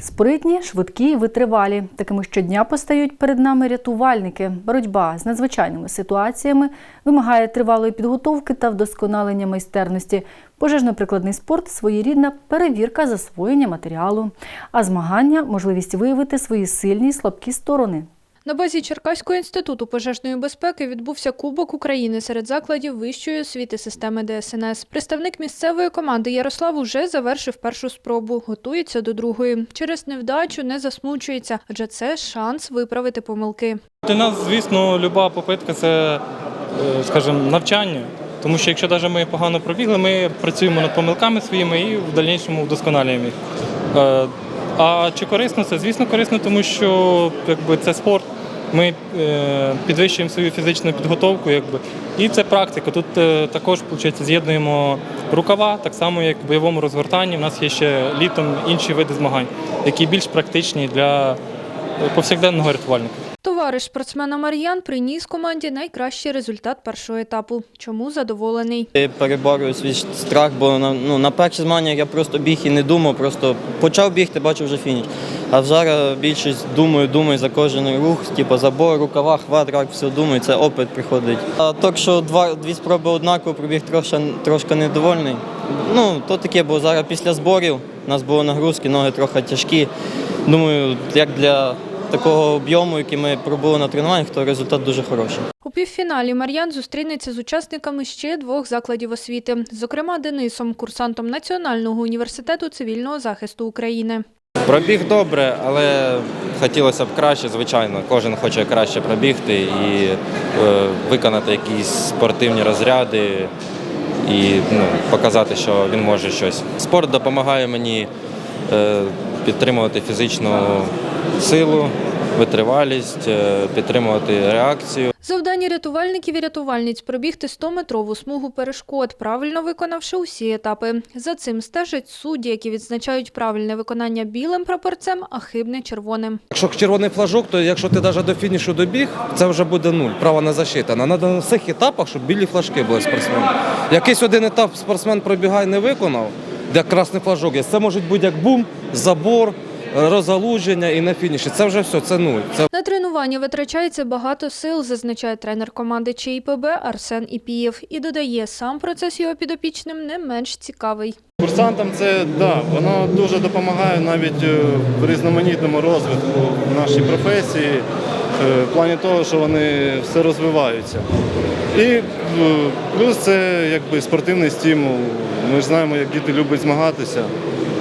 Спритні, швидкі витривалі. Такими щодня постають перед нами рятувальники. Боротьба з надзвичайними ситуаціями вимагає тривалої підготовки та вдосконалення майстерності. Пожежно-прикладний спорт своєрідна перевірка засвоєння матеріалу, а змагання можливість виявити свої сильні і слабкі сторони. На базі Черкаського інституту пожежної безпеки відбувся Кубок України серед закладів вищої освіти системи ДСНС. Представник місцевої команди Ярослав уже завершив першу спробу, готується до другої. Через невдачу не засмучується, адже це шанс виправити помилки. Для нас, звісно, люба попитка це, е, скажімо, навчання. Тому що якщо навіть ми погано пробігли, ми працюємо над помилками своїми і в дальнішому вдосконалюємо їх. Е, А чи корисно це? Звісно, корисно, тому що якби, це спорт. Ми е, підвищуємо свою фізичну підготовку, і це практика. Тут е, також виходить, з'єднуємо рукава, так само як в бойовому розгортанні. У нас є ще літом інші види змагань, які більш практичні для е, повсякденного рятувальника. Товариш спортсмена Мар'ян приніс команді найкращий результат першого етапу. Чому задоволений? Я переборюю свій страх, бо на, ну, на перші змагання я просто біг і не думав, просто почав бігти, бачив вже фініш. А зараз більшість думаю, думаю за кожен рух, типу забор, рукава, хват, рак, все думаю, це опит приходить. А так, що два, дві спроби однаково пробіг трошки, трошки недовольний. Ну, то таке, бо зараз після зборів у нас було нагрузки, ноги трохи тяжкі. Думаю, як для такого об'єму, який ми пробули на тренуваннях, то результат дуже хороший. У півфіналі Мар'ян зустрінеться з учасниками ще двох закладів освіти, зокрема Денисом, курсантом Національного університету цивільного захисту України. Пробіг добре, але хотілося б краще, звичайно. Кожен хоче краще пробігти і е, виконати якісь спортивні розряди і ну, показати, що він може щось. Спорт допомагає мені е, підтримувати фізичну силу, витривалість, е, підтримувати реакцію. Завдання рятувальників і рятувальниць пробігти 100-метрову смугу перешкод, правильно виконавши усі етапи. За цим стежать судді, які відзначають правильне виконання білим прапорцем, а хибне червоним. Якщо червоний флажок, то якщо ти навіть до фінішу добіг, це вже буде нуль. Право на защита. На треба на всіх етапах, щоб білі флажки були спортсменів. Якийсь один етап спортсмен пробігає, не виконав, де красний флажок є. Це може бути як бум, забор, розгалуження і на фініші. Це вже все, це нуль. Це На тренування витрачається багато сил, зазначає тренер команди ЧІПБ Арсен Іпієв. І додає, сам процес його підопічним не менш цікавий. Курсантам це да, воно дуже допомагає навіть е, в різноманітному розвитку нашій професії, е, в плані того, що вони все розвиваються. І е, плюс це якби спортивний стимул. Ми ж знаємо, як діти люблять змагатися.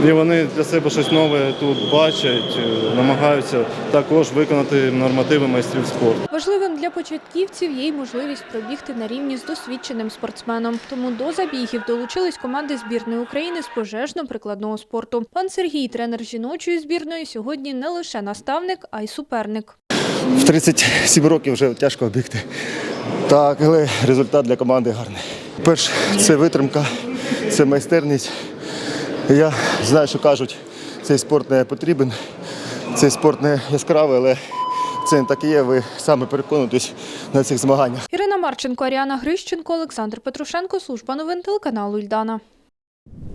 І вони для себе щось нове тут бачать, е, намагаються також виконати нормативи майстрів спорту. Важливим для початківців є й можливість пробігти на рівні з досвідченим спортсменом. Тому до забігів долучились команди збірної України з пожежно-прикладного спорту. Пан Сергій, тренер жіночої збірної, сьогодні не лише наставник, а й суперник. В 37 років вже тяжко бігти. Так, але результат для команди гарний. Перше, це витримка, це майстерність. Я знаю, що кажуть, цей спорт не потрібен, цей спорт не яскравий, але це не так і є. Ви саме переконуєтесь на цих змаганнях. Ірина Марченко, Аріана Грищенко, Олександр Петрушенко, служба новин телеканалу Ільдана.